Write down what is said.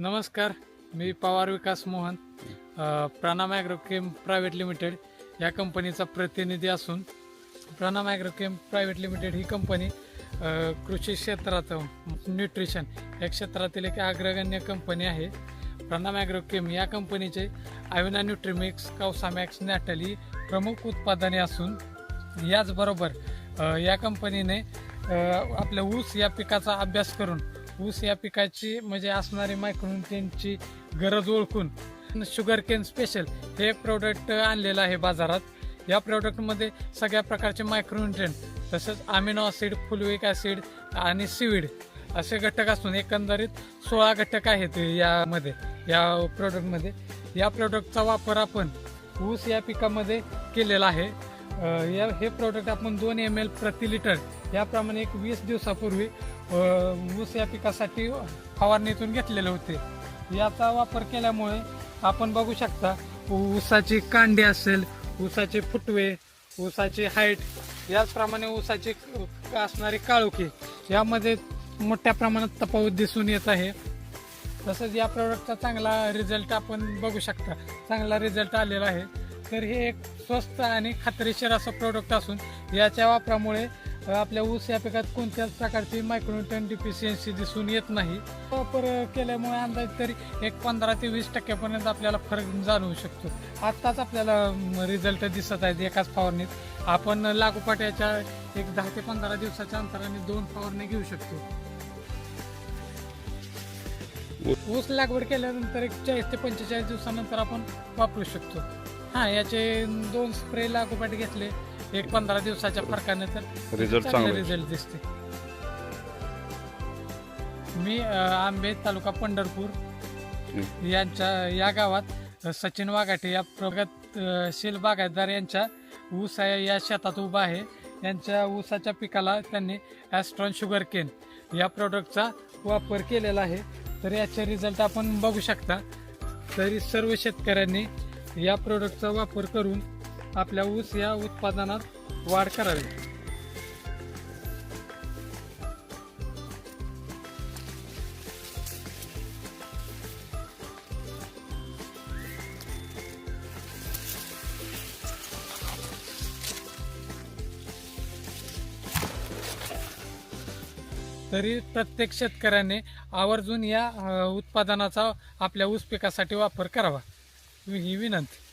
नमस्कार मी Pawar Vikas Mohan Pranam agrochem private limited या कंपनीचा प्रतिनिधी असून प्राणाम ॲग्रोकेम प्रायव्हेट लिमिटेड ही कंपनी कृषी क्षेत्रात न्यूट्रिशन या क्षेत्रातील एक अग्रगण्य कंपनी आहे. प्राणाम ॲग्रोकेम या कंपनीचे आविना न्यूट्रिमिक्स कौसामॅक्स नॅटल ही प्रमुख उत्पादने असून याचबरोबर या कंपनीने आपल्या ऊस या पिकाचा अभ्यास करून ऊस या पिकाची म्हणजे असणारी मायक्रोन्युट्रियनची गरज ओळखून शुगर केन स्पेशल हे प्रोडक्ट आणलेलं आहे बाजारात. या प्रोडक्टमध्ये सगळ्या प्रकारचे मायक्रोन्युट्रियन तसंच अमिनो ॲसिड फुलविक ॲसिड आणि सीविड असे घटक असून एकंदरीत सोळा घटक आहेत यामध्ये या प्रोडक्टमध्ये या प्रोडक्टचा वापर आपण ऊस या पिकामध्ये केलेला आहे. या हे प्रोडक्ट आपण दोन एम एल प्रति लिटर याप्रमाणे एक वीस दिवसापूर्वी ऊस या पिकासाठी फवारणीतून घेतलेले होते. याचा वापर केल्यामुळे आपण बघू शकता ऊसाची कांडी असेल ऊसाचे फुटवे ऊसाची हाईट याचप्रमाणे ऊसाची असणारी काळोखी यामध्ये मोठ्या प्रमाणात तफावत दिसून येत आहे. तसंच या प्रोडक्टचा चांगला रिझल्ट आपण बघू शकता. चांगला रिझल्ट आलेला आहे. तर हे एक स्वस्त आणि खात्रीशीर असं प्रोडक्ट असून याच्या वापरामुळे आपल्या ऊस या पिकात कोणत्याच प्रकारची मायक्रोन्युट्रन डिफिशियन्सी दिसून येत नाही. वापर केल्यामुळे अंदाज तरी एक पंधरा ते वीस टक्क्यापर्यंत आपल्याला फरक जाणवू शकतो. आत्ताच आपल्याला रिझल्ट दिसत आहेत एकाच फवारणीत. आपण लागोपाट्याच्या एक दहा ते पंधरा दिवसाच्या अंतराने दोन फवारणी घेऊ शकतो. ऊस लागवड केल्यानंतर एक चाळीस ते पंचेचाळीस दिवसानंतर आपण वापरू शकतो. हा याचे दोन स्प्रे लागोपाठ घेतले. एक पंधरा दिवसाच्या फरकाने तर रिझल्ट चांगले. रिझल्ट दिसते. मी अ, आंबे तालुका पंढरपूर यांच्या या गावात सचिन वाघाटे या प्रगत अ, शील बागायतदार यांच्या ऊस आहे या शेतात उभा आहे. यांच्या ऊसाच्या पिकाला त्यांनी ॲस्ट्रॉन शुगर केन या प्रोडक्टचा वापर केलेला आहे. तर याचे रिझल्ट आपण बघू शकता. तरी सर्व शेतकऱ्यांनी या प्रोडक्टचा वापर करून आपल्या ऊस या उत्पादनात वाढ करावी. तरी प्रत्येक शेतकऱ्याने आवर्जून या उत्पादनाचा आपल्या ऊस पिकासाठी वापर करावा. विनंती